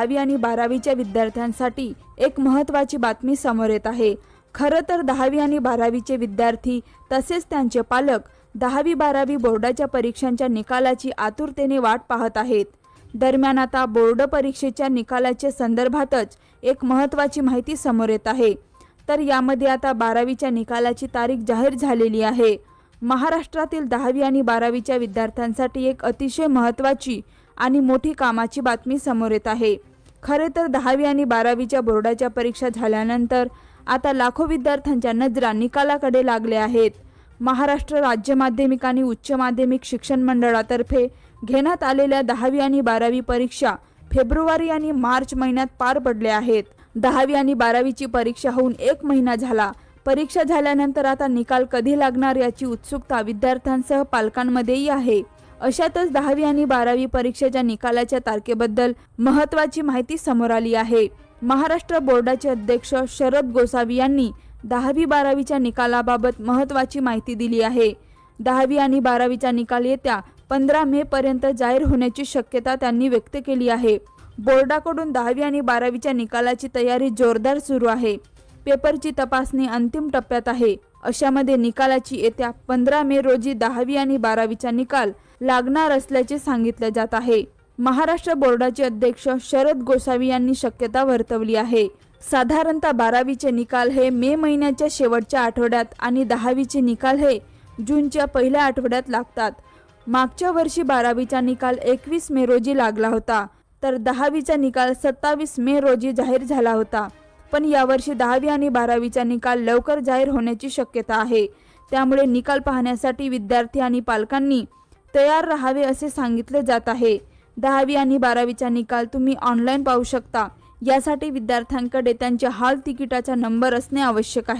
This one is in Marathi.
दहावी आणि बारावीच्या विद्यार्थ्यांसाठी एक महत्त्वाची बातमी समोर येत आहे. खरं तर दहावी आणि बारावीचे विद्यार्थी तसेच त्यांचे पालक दहावी बारावी बोर्डाच्या परीक्षांच्या निकालाची आतुरतेने वाट पाहत आहेत. दरम्यान आता बोर्ड परीक्षेच्या निकालाच्या संदर्भातच एक महत्त्वाची माहिती समोर येत आहे. तर यामध्ये आता बारावीच्या निकालाची तारीख जाहीर झालेली आहे. महाराष्ट्रातील दहावी आणि बारावीच्या विद्यार्थ्यांसाठी एक अतिशय महत्त्वाची आणि मोठी कामाची बातमी समोर येत आहे. खरे तर दहावी आणि बारावीच्या बोर्डाच्या परीक्षा झाल्यानंतर आता लाखो विद्यार्थ्यांच्या नजरा निकालाकडे लागल्या आहेत. महाराष्ट्र राज्य माध्यमिक आणि उच्च माध्यमिक शिक्षण मंडळातर्फे घेण्यात आलेल्या दहावी आणि बारावी परीक्षा फेब्रुवारी आणि मार्च महिन्यात पार पडल्या आहेत. दहावी आणि बारावीची परीक्षा होऊन एक महिना झाला. परीक्षा झाल्यानंतर आता निकाल कधी लागणार याची उत्सुकता विद्यार्थ्यांसह पालकांमध्येही आहे. अशातच दहावी आणि बारावी परीक्षेच्या निकालाच्या तारखेबद्दल महत्त्वाची माहिती समोर आली आहे. महाराष्ट्र बोर्डाचे अध्यक्ष शरद गोसावी यांनी दहावी बारावीच्या निकालाबाबत महत्त्वाची माहिती दिली आहे. दहावी आणि बारावीचा निकाल येत्या पंधरा मे पर्यंत जाहीर होण्याची शक्यता त्यांनी व्यक्त केली आहे. बोर्डाकडून दहावी आणि बारावीच्या निकालाची तयारी जोरदार सुरू आहे. पेपरची तपासणी अंतिम टप्प्यात आहे. अशामध्ये निकालाची येत्या पंधरा मे रोजी दहावी आणि बारावीचा निकाल लागणार असल्याचे सांगितले जात आहे. महाराष्ट्र बोर्डाचे अध्यक्ष शरद गोसावी यांनी शक्यता वर्तवली आहे. साधारणतः बारावीचे निकाल हे मे महिन्याच्या शेवटच्या आठवड्यात आणि दहावीचे निकाल हे जूनच्या पहिल्या आठवड्यात लागतात. मागच्या वर्षी बारावीचा निकाल एकवीस मे रोजी लागला होता तर दहावीचा निकाल सत्तावीस मे रोजी जाहीर झाला होता. पण यावर्षी दहावी आणि बारावीचा निकाल लवकर जाहीर होण्याची शक्यता आहे. त्यामुळे निकाल पाहण्यासाठी विद्यार्थी आणि पालकांनी तयार राहावे असे सांगितले जात आहे. दहावी आणि बारावीचा निकाल तुम्ही ऑनलाईन पाहू शकता. यासाठी विद्यार्थ्यांकडे त्यांच्या हाल तिकिटाचा नंबर असणे आवश्यक आहे.